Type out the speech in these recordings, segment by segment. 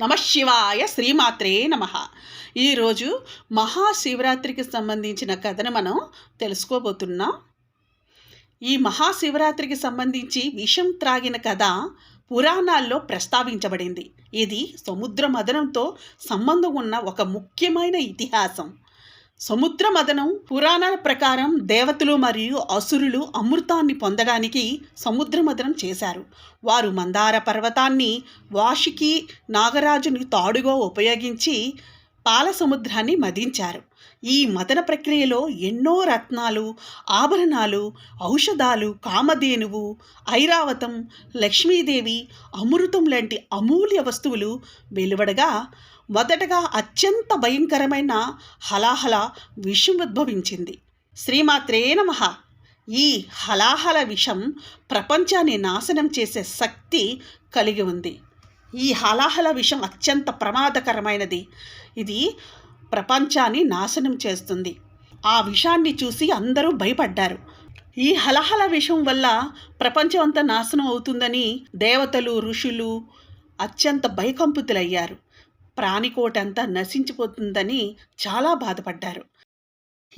నమశివాయ శ్రీమాత్రే నమ. ఈరోజు మహాశివరాత్రికి సంబంధించిన కథను మనం తెలుసుకోబోతున్నాం. ఈ మహాశివరాత్రికి సంబంధించి విషం త్రాగిన కథ పురాణాల్లో ప్రస్తావించబడింది. ఇది సముద్ర మదనంతో సంబంధం ఉన్న ఒక ముఖ్యమైన ఇతిహాసం. సముద్ర మదనం పురాణాల ప్రకారం దేవతలు మరియు అసురులు అమృతాన్ని పొందడానికి సముద్ర మదనం చేశారు. వారు మందార పర్వతాన్ని వాషికి నాగరాజుని తాడుగా ఉపయోగించి పాల సముద్రాన్ని మదించారు. ఈ మదన ప్రక్రియలో ఎన్నో రత్నాలు ఆభరణాలు ఔషధాలు కామధేనువు ఐరావతం లక్ష్మీదేవి అమృతం లాంటి అమూల్య వస్తువులు వెలువడగా మొదటగా అత్యంత భయంకరమైన హలాహల విషం ఉద్భవించింది. శ్రీమాత్రే నమ! ఈ హలాహల విషం ప్రపంచాన్ని నాశనం చేసే శక్తి కలిగి ఉంది. ఈ హలాహల విషం అత్యంత ప్రమాదకరమైనది. ఇది ప్రపంచాన్ని నాశనం చేస్తుంది. ఆ విషాన్ని చూసి అందరూ భయపడ్డారు. ఈ హలహల విషం వల్ల ప్రపంచం అంతా నాశనం అవుతుందని దేవతలు ఋషులు అత్యంత భయకంపితులయ్యారు. ప్రాణికోటంతా నశించిపోతుందని చాలా బాధపడ్డారు.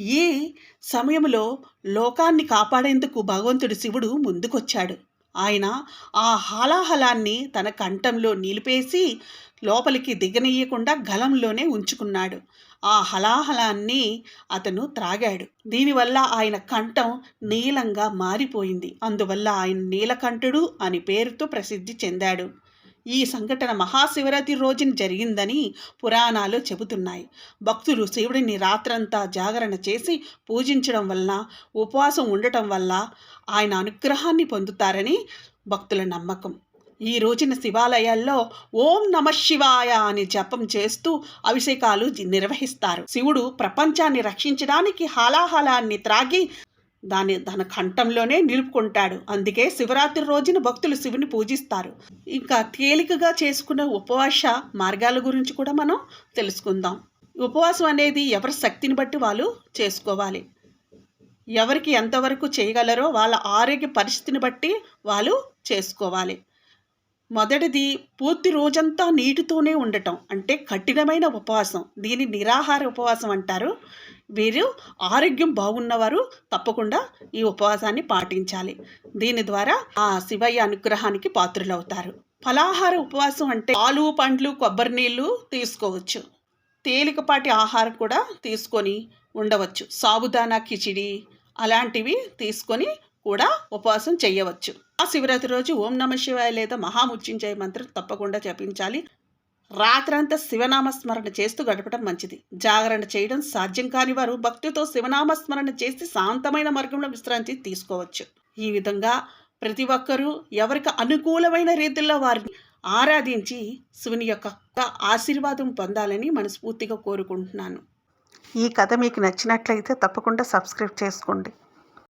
ఈ సమయంలో లోకాన్ని కాపాడేందుకు భగవంతుడు శివుడు ముందుకొచ్చాడు. ఆయన ఆ హాలాహలాన్ని తన కంఠంలో నిలిపేసి లోపలికి దిగనీయకుండా గలంలోనే ఉంచుకున్నాడు. ఆ హలాహలాన్ని అతను త్రాగాడు. దీనివల్ల ఆయన కంఠం నీలంగా మారిపోయింది. అందువల్ల ఆయన నీలకంఠుడు అని పేరుతో ప్రసిద్ధి చెందాడు. ఈ సంఘటన మహాశివరాత్రి రోజున జరిగిందని పురాణాలు చెబుతున్నాయి. భక్తులు శివుడిని రాత్రంతా జాగరణ చేసి పూజించడం వలన ఉపవాసం ఉండటం వల్ల ఆయన అనుగ్రహాన్ని పొందుతారని భక్తుల నమ్మకం. ఈ రోజున శివాలయాల్లో ఓం నమ శివాయ అని జపం చేస్తూ అభిషేకాలు నిర్వహిస్తారు. శివుడు ప్రపంచాన్ని రక్షించడానికి హాలాహలాన్ని త్రాగి దాన్ని తన కంఠంలోనే నిలుపుకుంటాడు. అందుకే శివరాత్రి రోజున భక్తులు శివుని పూజిస్తారు. ఇంకా తేలికగా చేసుకున్న ఉపవాస మార్గాల గురించి కూడా మనం తెలుసుకుందాం. ఉపవాసం అనేది ఎవరి శక్తిని బట్టి వాళ్ళు చేసుకోవాలి. ఎవరికి ఎంతవరకు చేయగలరో వాళ్ళ ఆరోగ్య పరిస్థితిని బట్టి వాళ్ళు చేసుకోవాలి. మొదటిది పూర్తి రోజంతా నీటితోనే ఉండటం అంటే కఠినమైన ఉపవాసం. దీని నిరాహార ఉపవాసం అంటారు. వీరు ఆరోగ్యం బాగున్నవారు తప్పకుండా ఈ ఉపవాసాన్ని పాటించాలి. దీని ద్వారా ఆ శివయ్య అనుగ్రహానికి పాత్రులవుతారు. ఫలాహార ఉపవాసం అంటే పాలు పండ్లు కొబ్బరి నీళ్ళు తీసుకోవచ్చు. తేలికపాటి ఆహారం కూడా తీసుకొని ఉండవచ్చు. సాబుదానా కిచిడి అలాంటివి తీసుకొని కూడా ఉపవాసం చేయవచ్చు. ఆ శివరాత్రి రోజు ఓం నమ శివాయ లేదా మహాముత్యుంజయ మంత్రం తప్పకుండా జపించాలి. రాత్రంతా శివనామస్మరణ చేస్తూ గడపడం మంచిది. జాగరణ చేయడం సాధ్యం కాని వారు భక్తితో శివనామస్మరణ చేసి శాంతమైన మార్గంలో విశ్రాంతి తీసుకోవచ్చు. ఈ విధంగా ప్రతి ఒక్కరూ ఎవరికి అనుకూలమైన రీతిలో వారిని ఆరాధించి శివుని యొక్క ఆశీర్వాదం పొందాలని మనస్ఫూర్తిగా కోరుకుంటున్నాను. ఈ కథ మీకు నచ్చినట్లయితే తప్పకుండా సబ్స్క్రైబ్ చేసుకోండి.